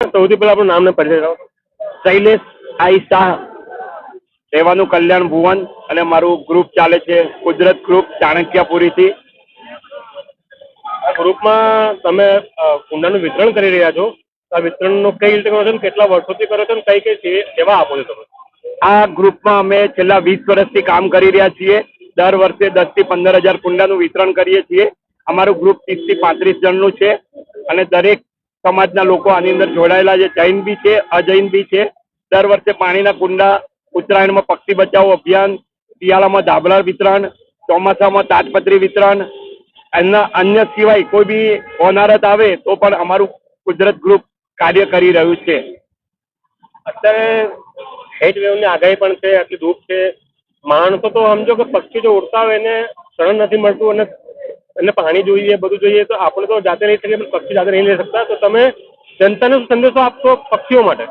સૌથી પહેલા આપણું નામને પરિચય કરો. શૈલેષ આઈ શાહ, રહેવાનું કલ્યાણ ભુવન અને મારું ગ્રુપ ચાલે છે કુદરત ગ્રુપ ચાણક્યપુરીથી. આ ગ્રુપમાં તમે કુંડાનું વિતરણ કરી રહ્યા છો. આ વિતરણનું કઈ રીતે કરો છો ને, કેટલા વર્ષોથી કરો છો અને કઈ કઈ સેવા આપો છો તમે? આ ગ્રુપમાં અમે છેલ્લા વીસ વર્ષથી કામ કરી રહ્યા છીએ. દર વર્ષે દસથી પંદર હજાર કુંડાનું વિતરણ કરીએ છીએ. અમારું ગ્રુપ ત્રીસથી પાંત્રીસ જણનું છે. અને દરેક સમાજના લોકો આની અંદર જોડાયેલા છે. જૈન બી છે, અજૈન બી છે. દર વર્ષે પાણીના કુંડા ઉત્તરાયણમાં પક્ષી બચાવ અભિયાન, શિયાળામાં ધાબળા વિતરણ, ચોમાસામાં તાજપત્રી વિતરણ, એના અન્ય સિવાય કોઈ બી હોનારત આવે તો પણ અમારું કુદરત ગ્રુપ કાર્ય કરી રહ્યું છે. અત્યારે હેટ વેવની આગાહી પણ છે, આટલી ધૂપ છે. માણસો તો સમજો કે પક્ષી જો ઉડતા હોય એને શરણ નથી મળતું અને એને પાણી જોઈએ બધું જોઈએ, તો આપણે તો જાતે રહી શકીએ પણ પક્ષી જાતે નહીં રહી શકતા. તો તમે જનતાને શું સંદેશો આપશો પક્ષીઓ માટે?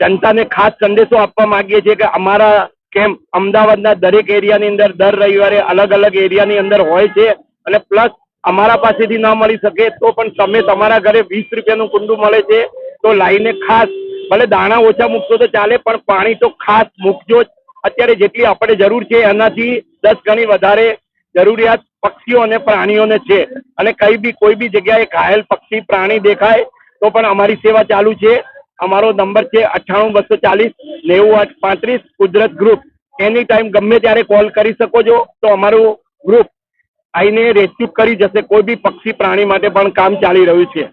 જનતાને ખાસ સંદેશો આપવા માંગીએ છીએ કે અમારા કેમ્પ અમદાવાદના દરેક એરિયાની અંદર દર રવિવારે અલગ અલગ એરિયાની અંદર હોય છે અને પ્લસ અમારા પાસેથી ન મળી શકે, તો પણ તમે તમારા ઘરે વીસ રૂપિયાનું કુંડું મળે છે, તો લાઈને ખાસ, ભલે દાણા ઓછા મૂકશો તો ચાલે, પણ પાણી તો ખાસ મૂકજો જ. અત્યારે જેટલી આપણે જરૂર છે એનાથી દસ ગણી વધારે જરૂરિયાત પક્ષીઓ અને પ્રાણીઓને છે. અને કઈ બી, કોઈ બી જગ્યાએ ઘાયલ પક્ષી, પ્રાણી દેખાય, તો પણ અમારી સેવા ચાલુ છે. અમારો નંબર છે અઠ્ઠાણું બસો ચાલીસ નેવું આઠ પાંત્રીસ કુદરત ગ્રુપ એની ટાઈમ ગમે ત્યારે કોલ કરી શકો છો, તો અમારું ગ્રુપ આવીને રેસ્ક્યુ કરી જશે. કોઈ બી પક્ષી પ્રાણી માટે પણ કામ ચાલી રહ્યું છે.